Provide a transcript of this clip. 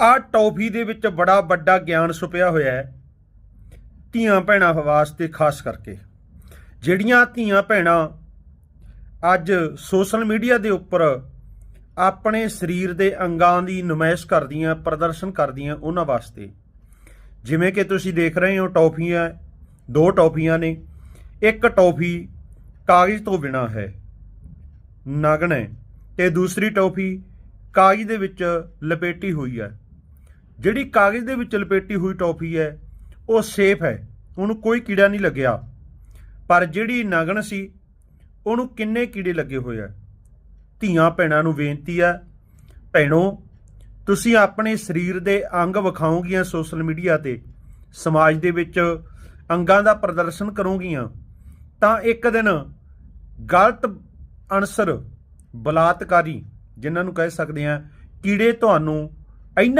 ਆ ਟੌਫੀ ਦੇ ਵਿੱਚ ਬੜਾ ਵੱਡਾ ਗਿਆਨ ਛੁਪਿਆ ਹੋਇਆ ਹੈ ਧੀਆਂ ਭੈਣਾਂ ਵਾਸਤੇ ਖਾਸ ਕਰਕੇ। ਜਿਹੜੀਆਂ ਧੀਆਂ ਭੈਣਾਂ ਅੱਜ ਸੋਸ਼ਲ ਮੀਡੀਆ ਦੇ ਉੱਪਰ ਆਪਣੇ ਸਰੀਰ ਦੇ ਅੰਗਾਂ ਦੀ ਨੁਮਾਇਸ਼ ਕਰਦੀਆਂ, ਪ੍ਰਦਰਸ਼ਨ ਕਰਦੀਆਂ ਉਹਨਾਂ ਵਾਸਤੇ। ਜਿਵੇਂ ਕਿ ਤੁਸੀਂ ਦੇਖ ਰਹੇ ਹੋ ਟੌਫੀਆਂ, ਦੋ ਟੌਫੀਆਂ ਨੇ, ਇੱਕ ਟੌਫੀ ਕਾਗਜ਼ ਤੋਂ ਬਿਨਾ ਹੈ ਨਗਨ ਹੈ ਤੇ ਦੂਸਰੀ ਟੌਫੀ ਕਾਗਜ਼ ਦੇ ਵਿੱਚ ਲਪੇਟੀ ਹੋਈ ਹੈ। ਜਿਹੜੀ ਕਾਗਜ਼ ਦੇ ਵਿੱਚ ਲਪੇਟੀ ਹੋਈ ਟੌਫੀ ਹੈ, ਉਹ ਸੇਫ ਹੈ, ਉਹਨੂੰ ਕੋਈ ਕੀੜਾ ਨਹੀਂ ਲੱਗਿਆ। ਪਰ ਜਿਹੜੀ ਨਗਨ ਸੀ, ਉਹਨੂੰ ਕਿੰਨੇ ਕੀੜੇ ਲੱਗੇ ਹੋਏ ਆ? ਧੀਆਂ ਭੈਣਾਂ ਨੂੰ ਬੇਨਤੀ ਆ, ਭੈਣੋ, ਤੁਸੀਂ ਆਪਣੇ ਸਰੀਰ ਦੇ ਅੰਗ ਵਿਖਾਓਗੀਆਂ ਸੋਸ਼ਲ ਮੀਡੀਆ ਤੇ, ਸਮਾਜ ਦੇ ਵਿੱਚ ਅੰਗਾਂ ਦਾ ਪ੍ਰਦਰਸ਼ਨ ਕਰੋਗੀਆਂ, ਤਾਂ ਇੱਕ ਦਿਨ ਗਲਤ ਅਨਸਰ ਬਲਾਤਕਾਰੀ, ਜਿਨ੍ਹਾਂ ਨੂੰ ਕਹਿ ਸਕਦੇ ਆ, ਕੀੜੇ ਤੁਹਾਨੂੰ